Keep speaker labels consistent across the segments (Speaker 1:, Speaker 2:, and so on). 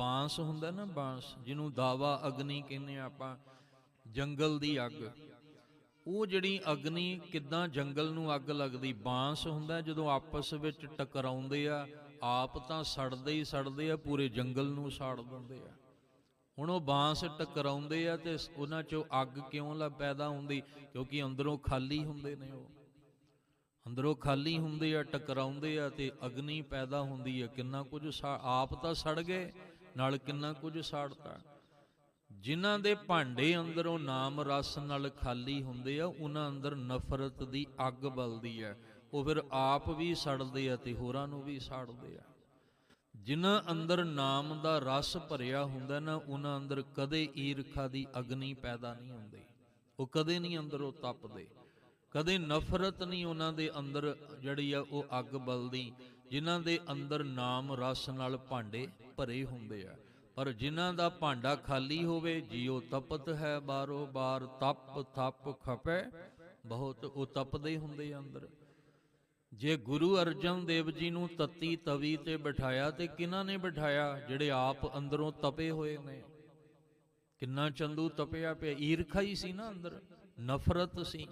Speaker 1: ਬਾਂਸ ਹੁੰਦਾ ਨਾ ਬਾਂਸ, ਜਿਹਨੂੰ ਦਾਵਾ ਅਗਨੀ ਕਹਿੰਦੇ ਆ ਆਪਾਂ, ਜੰਗਲ ਦੀ ਅੱਗ। ਉਹ ਜਿਹੜੀ ਅਗਨੀ ਕਿੱਦਾਂ ਜੰਗਲ ਨੂੰ ਅੱਗ ਲੱਗਦੀ? ਬਾਂਸ ਹੁੰਦਾ ਜਦੋਂ ਆਪਸ ਵਿੱਚ ਟਕਰਾਉਂਦੇ ਆ, ਆਪ ਤਾਂ ਸੜਦੇ ਹੀ ਸੜਦੇ ਆ, ਪੂਰੇ ਜੰਗਲ ਨੂੰ ਸਾੜ ਦਿੰਦੇ ਆ। ਹੁਣ ਉਹ ਬਾਂਸ ਟਕਰਾਉਂਦੇ ਆ ਤੇ ਉਹਨਾਂ ਚੋਂ ਅੱਗ ਕਿਉਂ ਲਾ, ਪੈਦਾ ਹੁੰਦੀ? ਕਿਉਂਕਿ ਅੰਦਰੋਂ ਖਾਲੀ ਹੁੰਦੇ ਨੇ ਉਹ। ਅੰਦਰੋਂ ਖਾਲੀ ਹੁੰਦੇ ਆ, ਟਕਰਾਉਂਦੇ ਆ ਤੇ ਅਗਨੀ ਪੈਦਾ ਹੁੰਦੀ ਆ। ਕਿੰਨਾ ਕੁਝ ਸਾ- ਆਪ ਤਾਂ ਸੜ ਗਏ ਨਾਲ ਕਿੰਨਾ ਕੁਝ ਸਾੜਤਾ। ਜਿਨ੍ਹਾਂ ਦੇ ਭਾਂਡੇ ਅੰਦਰੋਂ ਨਾਮ ਰਸ ਨਾਲ ਖਾਲੀ ਹੁੰਦੇ ਆ, ਉਹਨਾਂ ਅੰਦਰ ਨਫ਼ਰਤ ਦੀ ਅੱਗ ਬਲਦੀ ਹੈ ਉਹ ਫਿਰ ਆਪ ਵੀ ਸੜਦੇ ਆ ਤੇ ਹੋਰਾਂ ਨੂੰ ਵੀ ਸਾੜਦੇ ਆ। ਜਿਨ੍ਹਾਂ ਅੰਦਰ ਨਾਮ ਦਾ ਰਸ ਭਰਿਆ ਹੁੰਦਾ ਨਾ, ਉਹਨਾਂ ਅੰਦਰ ਕਦੇ ਈਰਖਾ ਦੀ ਅਗਨੀ ਪੈਦਾ ਨਹੀਂ ਹੁੰਦੀ। ਉਹ ਕਦੇ ਨਹੀਂ ਅੰਦਰੋਂ ਤਪਦੇ। ਕਦੇ ਨਫ਼ਰਤ ਨਹੀਂ ਉਹਨਾਂ ਦੇ ਅੰਦਰ ਜਿਹੜੀ ਆ, ਉਹ ਅੱਗ ਬਲਦੀ। ਜਿਨ੍ਹਾਂ ਦੇ ਅੰਦਰ ਨਾਮ ਰਸ ਨਾਲ ਭਾਂਡੇ ਭਰੇ ਹੁੰਦੇ ਆ। ਪਰ ਜਿਨ੍ਹਾਂ ਦਾ ਭਾਂਡਾ ਖਾਲੀ ਹੋਵੇ, ਜਿਉ ਤਪਤ ਹੈ ਬਾਰੋ ਬਾਰ, ਤਪ ਥਪ ਖਪੈ, ਬਹੁਤ ਉਹ ਤਪਦੇ ਹੁੰਦੇ ਅੰਦਰ। ਜੇ ਗੁਰੂ ਅਰਜਨ ਦੇਵ ਜੀ ਨੂੰ ਤਤੀ ਤਵੀ ਤੇ ਬਿਠਾਇਆ, ਤੇ ਕਿਹਨਾਂ ਨੇ ਬਿਠਾਇਆ? ਜਿਹੜੇ ਆਪ ਅੰਦਰੋਂ ਤਪੇ ਹੋਏ ਨੇ। ਕਿੰਨਾ ਚੰਦੂ ਤਪਿਆ ਪਿਆ। ਈਰਖਾ ਹੀ ਸੀ ਨਾ ਅੰਦਰ। ਨਫ਼ਰਤ ਸੀ।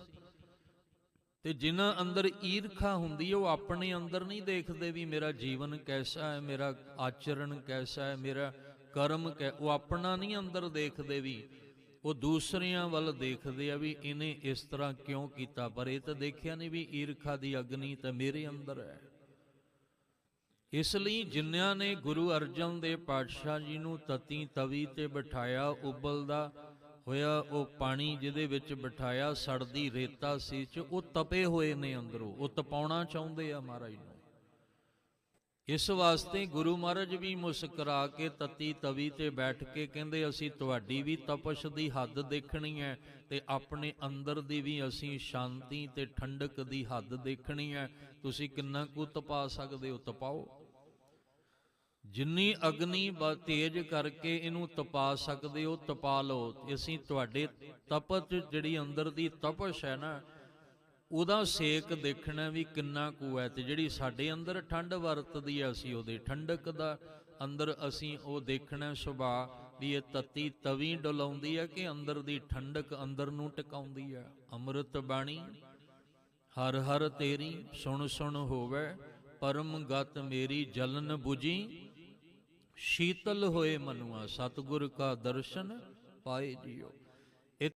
Speaker 1: ਤੇ ਜਿਨ੍ਹਾਂ ਅੰਦਰ ਈਰਖਾ ਹੁੰਦੀ ਹੈ ਉਹ ਆਪਣੇ ਅੰਦਰ ਨਹੀਂ ਦੇਖਦੇ ਵੀ ਮੇਰਾ ਜੀਵਨ ਕੈਸਾ ਹੈ, ਮੇਰਾ ਆਚਰਣ ਕੈਸਾ ਹੈ, ਮੇਰਾ ਕਰਮ ਕੈ, ਉਹ ਆਪਣਾ ਨਹੀਂ ਅੰਦਰ ਦੇਖਦੇ ਵੀ। ਉਹ ਦੂਸਰਿਆਂ ਵੱਲ ਦੇਖਦੇ ਆ ਵੀ ਇਹਨੇ ਇਸ ਤਰ੍ਹਾਂ ਕਿਉਂ ਕੀਤਾ, ਪਰ ਇਹ ਤਾਂ ਦੇਖਿਆ ਨਹੀਂ ਵੀ ਈਰਖਾ ਦੀ ਅਗਨੀ ਤਾਂ ਮੇਰੇ ਅੰਦਰ ਹੈ। ਇਸ ਲਈ ਜਿਨ੍ਹਾਂ ਨੇ ਗੁਰੂ ਅਰਜਨ ਦੇਵ ਪਾਤਸ਼ਾਹ ਜੀ ਨੂੰ ਤਤੀ ਤਵੀ ਤੇ ਬਿਠਾਇਆ, ਉਬਲਦਾ ਹੋਇਆ, ਉਹ ਪਾਣੀ ਜਿਹਦੇ ਵਿੱਚ ਬਿਠਾਇਆ, ਸੜਦੀ ਰੇਤਾ ਸੀ, ਚ ਉਹ ਤਪੇ ਹੋਏ ਨੇ ਅੰਦਰੋਂ। ਉਹ ਤਪਾਉਣਾ ਚਾਹੁੰਦੇ ਆ ਮਹਾਰਾਜ ਨੂੰ। ਇਸ ਵਾਸਤੇ ਗੁਰੂ ਮਹਾਰਾਜ ਵੀ ਮੁਸਕਰਾ ਕੇ ਤਤੀ ਤਵੀ ਤੇ ਬੈਠ ਕੇ ਕਹਿੰਦੇ, ਅਸੀਂ ਤੁਹਾਡੀ ਵੀ ਤਪਸ਼ ਦੀ ਹੱਦ ਦੇਖਣੀ ਹੈ ਤੇ ਆਪਣੇ ਅੰਦਰ ਦੀ ਵੀ ਅਸੀਂ ਸ਼ਾਂਤੀ ਤੇ ਠੰਡਕ ਦੀ ਹੱਦ ਦੇਖਣੀ ਹੈ। ਤੁਸੀਂ ਕਿੰਨਾ ਕੁ ਤਪਾ ਸਕਦੇ ਹੋ? ਤਪਾਓ। ਜਿੰਨੀ ਅਗਨੀ ਬ, ਤੇਜ ਕਰਕੇ ਇਹਨੂੰ ਤਪਾ ਸਕਦੇ ਹੋ, ਤਪਾ ਲਓ। ਅਸੀਂ ਤੁਹਾਡੇ ਤਪਤ ਜਿਹੜੀ ਅੰਦਰ ਦੀ ਤਪਸ਼ ਹੈ ਨਾ, ਉਹਦਾ ਸੇਕ ਦੇਖਣਾ ਵੀ ਕਿੰਨਾ ਕੁ ਹੈ ਤੇ ਜਿਹੜੀ ਸਾਡੇ ਅੰਦਰ ਠੰਡ ਵਰਤਦੀ ਹੈ ਅਸੀਂ ਉਹਦੇ ਠੰਡਕ ਦਾ ਅੰਦਰ ਅਸੀਂ ਉਹ ਦੇਖਣਾ ਸੁਭਾ ਵੀ ਇਹ ਤਤੀ ਤਵੀ ਡੁਲਾਉਂਦੀ ਹੈ ਕਿ ਅੰਦਰ ਦੀ ਠੰਡਕ ਅੰਦਰ ਨੂੰ ਟਿਕਾਉਂਦੀ ਹੈ। ਅੰਮ੍ਰਿਤ ਬਾਣੀ, ਹਰ ਹਰ ਤੇਰੀ ਸੁਣ ਸੁਣ ਹੋਵੇ, ਪਰਮ ਗਤ ਮੇਰੀ ਜਲਨ 부ਜੀ ਸ਼ੀਤਲ ਹੋਏ ਮਨੁਆ ਸਤਿਗੁਰ ਕਾ ਦਰਸ਼ਨ ਪਾਏ ਜਿਓ